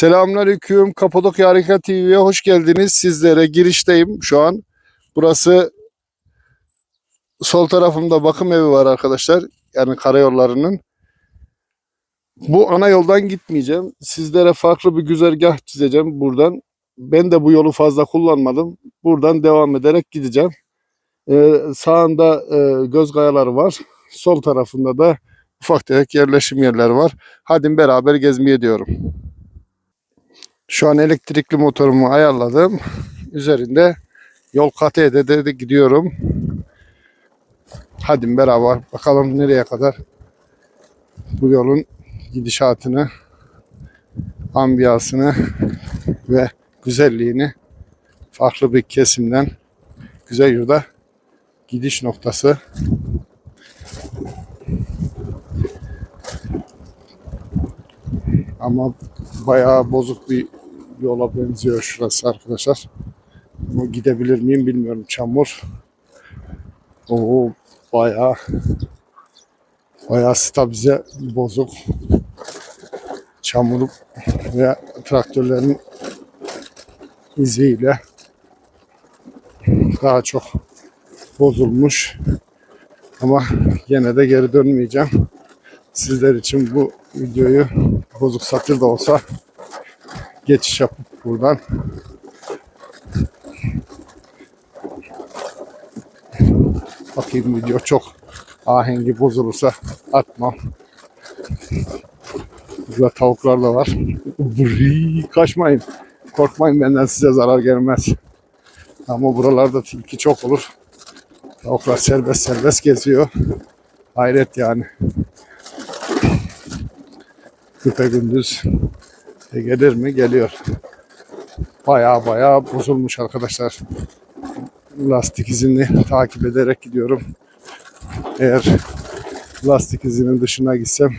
Selamünaleyküm. Kapadokya Harika TV'ye hoş geldiniz. Sizlere girişteyim şu an. Burası sol tarafımda bakım evi var arkadaşlar. Yani karayollarının. Bu ana yoldan gitmeyeceğim. Sizlere farklı bir güzergah çizeceğim buradan. Ben de bu yolu fazla kullanmadım. Buradan devam ederek gideceğim. Ee, sağında e, göz kayaları var. Sol tarafında da ufak tefek yerleşim yerleri var. Hadi beraber gezmeye diyorum. Şu an elektrikli motorumu ayarladım. Üzerinde yol kat ede de gidiyorum. Hadi beraber bakalım nereye kadar bu yolun gidişatını, ambiyasını ve güzelliğini farklı bir kesimden güzel yurda gidiş noktası. Ama bayağı bozuk bir yola benziyor şurası arkadaşlar. Ama gidebilir miyim bilmiyorum. Çamur. Oo bayağı bayağı stabilize bozuk. Çamur ve traktörlerin iziyle daha çok bozulmuş. Ama yine de geri dönmeyeceğim. Sizler için bu videoyu bozuk satır da olsa geçiş yapıp buradan bakayım video çok ahengi bozulursa atmam. Burada tavuklar da var. Vrii, Kaçmayın. Korkmayın benden size zarar gelmez. Ama buralarda tilki çok olur. Tavuklar serbest serbest geziyor. Hayret yani. Küpe gündüz e, gelir mi? Geliyor. Baya baya bozulmuş arkadaşlar. Lastik izini takip ederek gidiyorum. Eğer lastik izinin dışına gitsem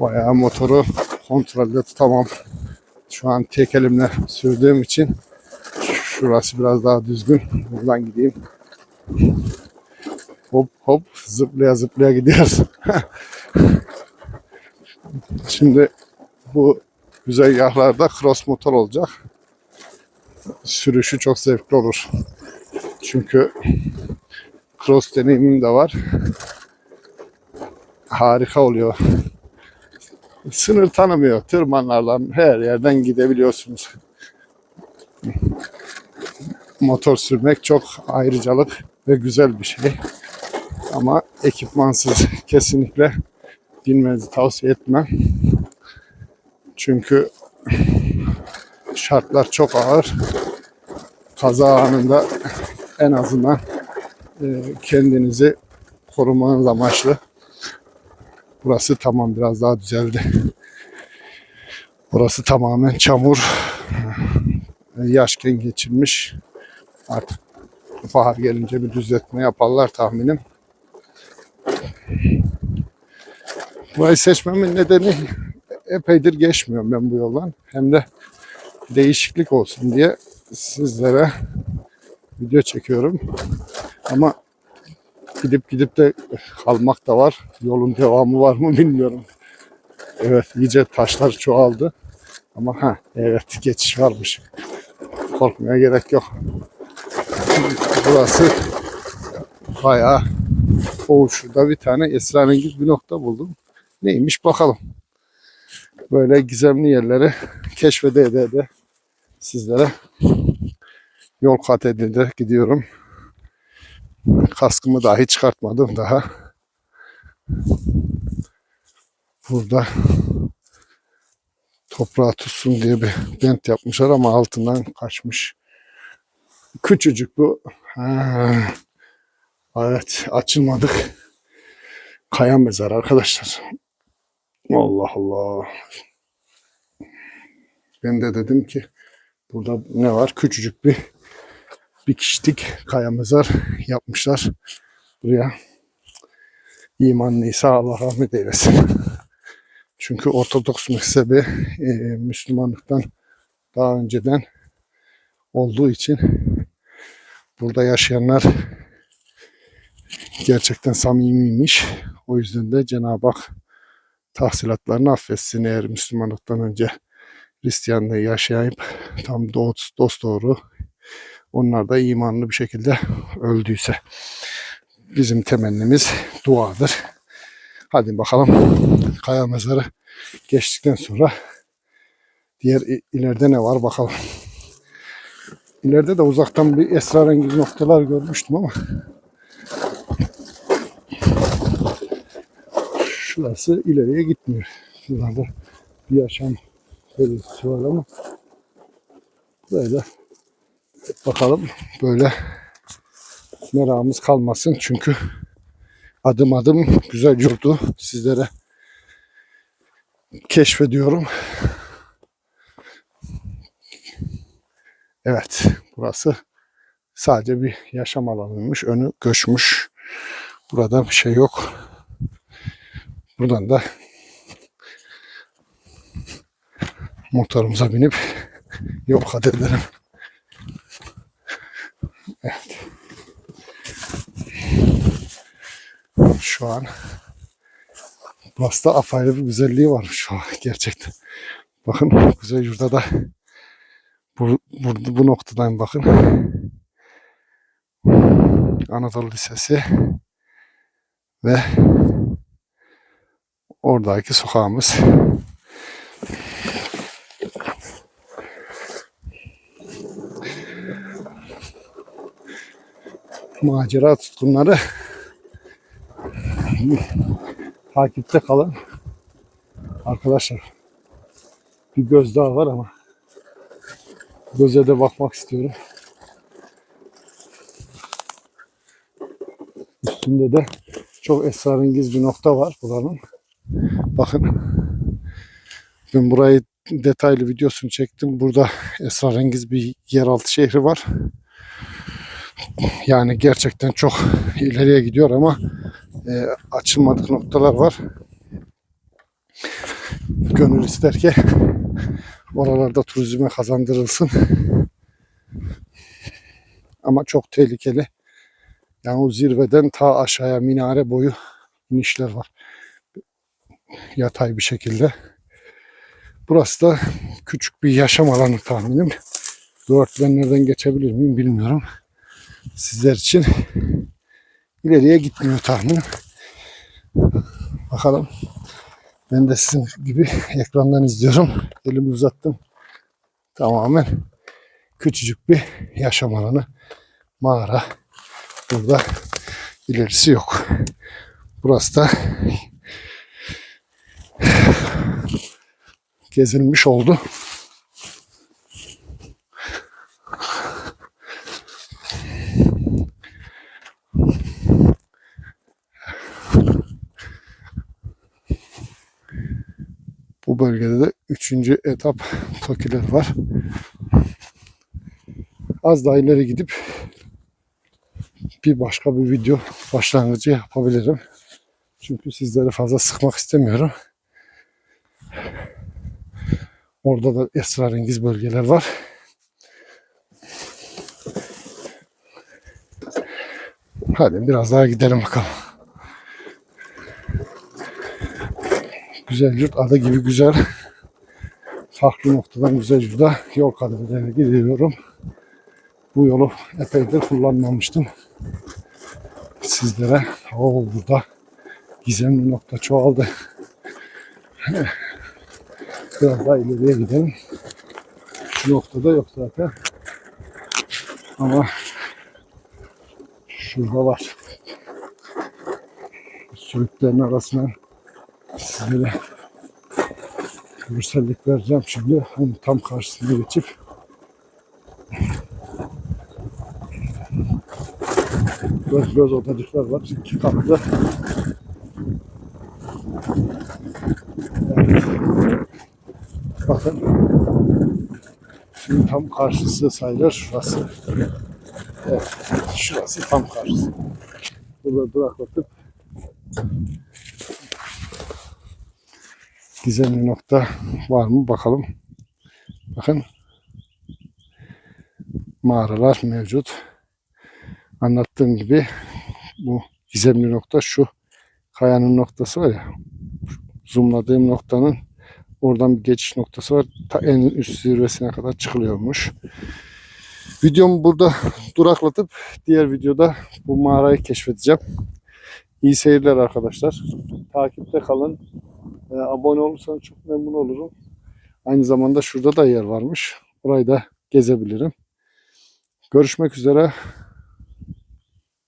bayağı motoru kontrolde tutamam. Şu an tek elimle sürdüğüm için şurası biraz daha düzgün. Buradan gideyim. Hop hop zıplaya zıplaya gidiyoruz. Şimdi bu güzergahlarda cross motor olacak. Sürüşü çok zevkli olur. Çünkü cross deneyimim de var. Harika oluyor. Sınır tanımıyor. Tırmanlarla her yerden gidebiliyorsunuz. Motor sürmek çok ayrıcalık ve güzel bir şey. Ama ekipmansız kesinlikle binmenizi tavsiye etmem. Çünkü şartlar çok ağır. Kaza anında en azından e, kendinizi korumanız amaçlı. Burası tamam biraz daha düzeldi. Burası tamamen çamur. Yaşken geçilmiş. Artık bahar gelince bir düzeltme yaparlar tahminim. Burayı seçmemin nedeni epeydir geçmiyorum ben bu yoldan. Hem de değişiklik olsun diye sizlere video çekiyorum. Ama gidip gidip de kalmak da var. Yolun devamı var mı bilmiyorum. Evet iyice taşlar çoğaldı. Ama ha evet geçiş varmış. Korkmaya gerek yok. Burası bayağı o şurada bir tane esrarengiz bir nokta buldum. Neymiş bakalım. Böyle gizemli yerleri keşfede ede ede sizlere yol kat edildi gidiyorum. Kaskımı dahi çıkartmadım daha. Burada toprağa tutsun diye bir bent yapmışlar ama altından kaçmış. Küçücük bu. Ha. Evet açılmadık. Kaya mezar arkadaşlar. Allah Allah. Ben de dedim ki burada ne var? Küçücük bir bir kişilik kaya mezar yapmışlar. Buraya imanlıysa Allah rahmet eylesin. Çünkü Ortodoks mezhebi e, Müslümanlıktan daha önceden olduğu için burada yaşayanlar gerçekten samimiymiş. O yüzden de Cenab-ı Hak tahsilatlarını affetsin eğer Müslümanlıktan önce Hristiyanlığı yaşayıp tam dost, dost doğru onlar da imanlı bir şekilde öldüyse. Bizim temennimiz duadır. Hadi bakalım kaya mezarı geçtikten sonra diğer ileride ne var bakalım. İleride de uzaktan bir esrarengiz noktalar görmüştüm ama şurası ileriye gitmiyor. Şurada bir yaşam belirtisi var ama böyle bakalım böyle meramımız kalmasın çünkü adım adım güzel yurdu sizlere keşfediyorum. Evet, burası sadece bir yaşam alanıymış. Önü göçmüş. Burada bir şey yok. Buradan da motorumuza binip yol kat edelim. Evet. Şu an burası da apayrı bir güzelliği var şu an gerçekten. Bakın Kuzey Yurda da bu, burada bu noktadan bakın. Anadolu Lisesi ve oradaki sokağımız. Macera tutkunları takipte kalın. Arkadaşlar bir göz daha var ama göze de bakmak istiyorum. Üstünde de çok esrarengiz bir nokta var buranın. Bakın ben burayı detaylı videosunu çektim. Burada esrarengiz bir yeraltı şehri var. Yani gerçekten çok ileriye gidiyor ama e, açılmadık noktalar var. Gönül ister ki oralarda turizme kazandırılsın. Ama çok tehlikeli. Yani o zirveden ta aşağıya minare boyu inişler var. Yatay bir şekilde. Burası da küçük bir yaşam alanı tahminim. Dört ben nereden geçebilir miyim bilmiyorum. Sizler için ileriye gitmiyor tahminim. Bakalım. Ben de sizin gibi ekrandan izliyorum. Elimi uzattım. Tamamen küçücük bir yaşam alanı. Mağara. Burada ilerisi yok. Burası da gezilmiş oldu. Bu bölgede de üçüncü etap tokiler var. Az daha ileri gidip bir başka bir video başlangıcı yapabilirim. Çünkü sizleri fazla sıkmak istemiyorum. Orada da esrarengiz bölgeler var. Hadi biraz daha gidelim bakalım. Güzel yurt adı gibi güzel. Farklı noktadan güzel yurda yol ederek gidiyorum. Bu yolu epeydir kullanmamıştım. Sizlere o burada gizemli nokta çoğaldı. Biraz daha ileriye gidelim. Şu noktada yok zaten. Ama şurada var. Sürüklerin arasından sizlere görsellik vereceğim şimdi. Onun tam karşısına geçip göz göz odacıklar var. İki katlı. Evet. Bakın. Şimdi tam karşısı sayılır şurası. Evet. Şurası tam karşısı. Burada duraklatıp gizemli nokta var mı bakalım. Bakın mağaralar mevcut. Anlattığım gibi bu gizemli nokta şu kayanın noktası var ya zoomladığım noktanın Oradan bir geçiş noktası var. Ta en üst zirvesine kadar çıkılıyormuş. Videomu burada duraklatıp diğer videoda bu mağarayı keşfedeceğim. İyi seyirler arkadaşlar. Takipte kalın. Ee, abone olursanız çok memnun olurum. Aynı zamanda şurada da yer varmış. Orayı da gezebilirim. Görüşmek üzere.